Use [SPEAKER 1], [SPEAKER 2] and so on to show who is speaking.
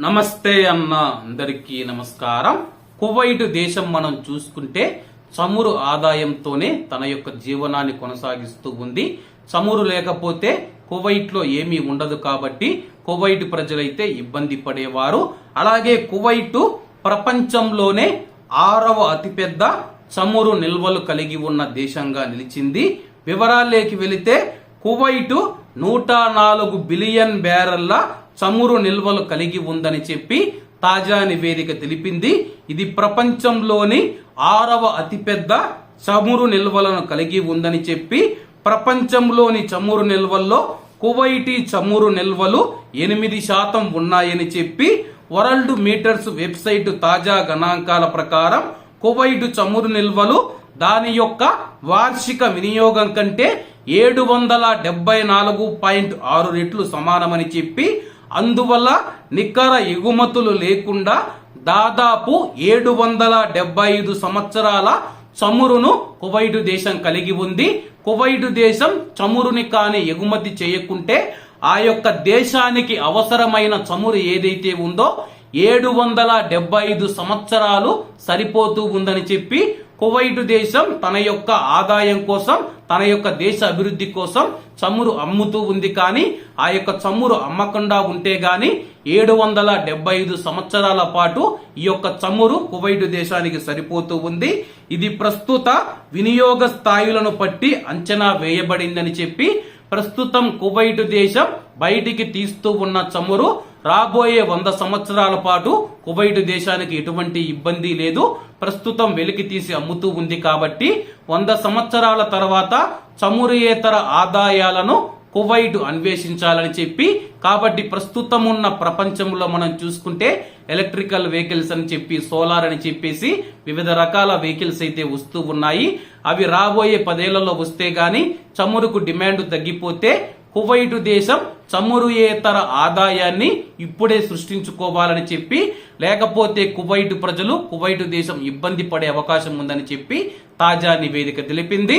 [SPEAKER 1] నమస్తే అన్న అందరికీ నమస్కారం. కువైట్ దేశం మనం చూసుకుంటే చమురు ఆదాయంతోనే తన యొక్క జీవనాన్ని కొనసాగిస్తూ ఉంది. చమురు లేకపోతే కువైట్లో ఏమీ ఉండదు కాబట్టి కువైట్ ప్రజలైతే ఇబ్బంది పడేవారు. అలాగే కువైట్ ప్రపంచంలోనే ఆరవ అతిపెద్ద చమురు నిల్వలు కలిగి ఉన్న దేశంగా నిలిచింది. వివరాల్లోకి వెళితే కువైటు నూట నాలుగు బిలియన్ బ్యారెల్ల చమురు నిల్వలు కలిగి ఉందని చెప్పి తాజా నివేదిక తెలిపింది. ఇది ప్రపంచంలోని ఆరవ అతిపెద్ద చమురు నిల్వలను కలిగి ఉందని చెప్పి ప్రపంచంలోని చమురు నిల్వల్లో కువైటీ చమురు నిల్వలు ఎనిమిది శాతం ఉన్నాయని చెప్పి వరల్డ్ మీటర్స్ వెబ్సైట్ తాజా గణాంకాల ప్రకారం కువైట్ చమురు నిల్వలు దాని యొక్క వార్షిక వినియోగం కంటే ఏడు వందల డెబ్బై నాలుగు పాయింట్ ఆరు రెట్లు సమానమని చెప్పి అందువల్ల నికర ఎగుమతులు లేకుండా దాదాపు ఏడు వందల డెబ్బై ఐదు సంవత్సరాల చమురును కువైటు దేశం కలిగి ఉంది. కువైటు దేశం చమురుని కాని ఎగుమతి చేయకుంటే ఆ యొక్క దేశానికి అవసరమైన చమురు ఏదైతే ఉందో ఏడు వందల డెబ్బై ఐదు సంవత్సరాలు సరిపోతూ ఉందని చెప్పి కువైటు దేశం తన యొక్క ఆదాయం కోసం తన యొక్క దేశ అభివృద్ధి కోసం చమురు అమ్ముతూ ఉంది కానీ ఆ యొక్క చమురు అమ్మకుండా ఉంటే గాని ఏడు వందల డెబ్బై ఐదు సంవత్సరాల పాటు ఈ యొక్క చమురు కువైటు దేశానికి సరిపోతూ ఉంది. ఇది ప్రస్తుత వినియోగ స్థాయిలను బట్టి అంచనా వేయబడిందని చెప్పి ప్రస్తుతం కువైటు దేశం బయటికి తీస్తూ ఉన్న చమురు రాబోయే వంద సంవత్సరాల పాటు కువైట్ దేశానికి ఎటువంటి ఇబ్బంది లేదు. ప్రస్తుతం వెలికి తీసి అమ్ముతూ ఉంది కాబట్టి వంద సంవత్సరాల తర్వాత చమురుయేతర ఆదాయాలను కువైట్ అన్వేషించాలని చెప్పి కాబట్టి ప్రస్తుతం ఉన్న ప్రపంచంలో మనం చూసుకుంటే ఎలక్ట్రికల్ వెహికల్స్ అని చెప్పి సోలార్ అని చెప్పేసి వివిధ రకాల వెహికల్స్ అయితే వస్తూ ఉన్నాయి. అవి రాబోయే పదేళ్ళలో వస్తే గాని చమురుకు డిమాండ్ తగ్గిపోతే కువైటు దేశం చమురుయేతర ఆదాయాన్ని ఇప్పుడే సృష్టించుకోవాలని చెప్పి లేకపోతే కువైటు ప్రజలు కువైటు దేశం ఇబ్బంది పడే అవకాశం ఉందని చెప్పి తాజా నివేదిక తెలిపింది.